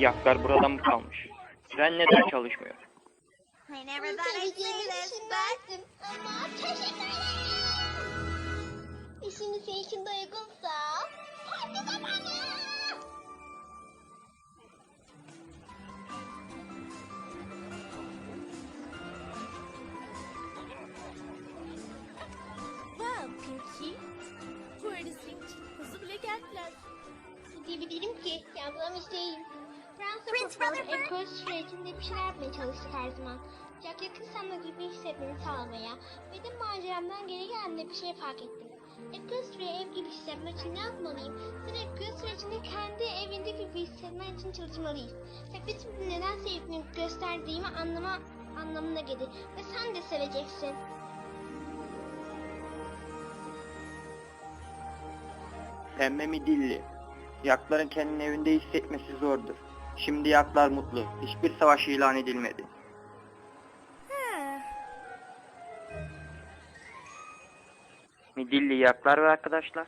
Yaklar burada mı kalmış? Tren neden çalışmıyor? I never thought I'd say this, but... Ama teşekkür ederim. İçin uygunsa parti zamanı. Wow Pinky. Bu arada senin için hızlı bile geldiler. Diyebilirim ki yazılamış değil. Rutherford. ekol sürecinde bir şeyler yapmaya çalıştık her zaman. Jack yakın sana gibi hissetmeni sağlamaya ve de maceramdan geri geldiğinde bir şey fark ettim. Süreye ev gibi hissetmek için ne yapmalıyım? Sen ekol sürecinde kendi evinde gibi hissetmen için çalışmalıyız. Ve bütün neden sevdiğini gösterdiğimi anlama anlamına gelir. Ve sen de seveceksin. Pembe mi dilli? Yakların kendini evinde hissetmesi zordur. Şimdi yaklar mutlu. Hiçbir savaş ilan edilmedi. Midilli yaklar ve arkadaşlar.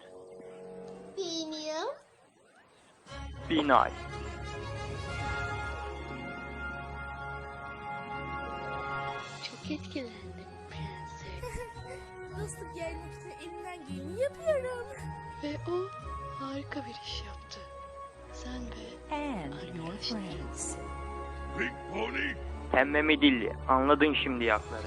Bilmiyorum. Binay. Çok etkilendim prenses. Dostluk yaymak için elimden geleni yapıyorum. Ve o harika bir iş yaptı. Friends. Big Pony, Pembe mi dilli? Anladın şimdi yakları.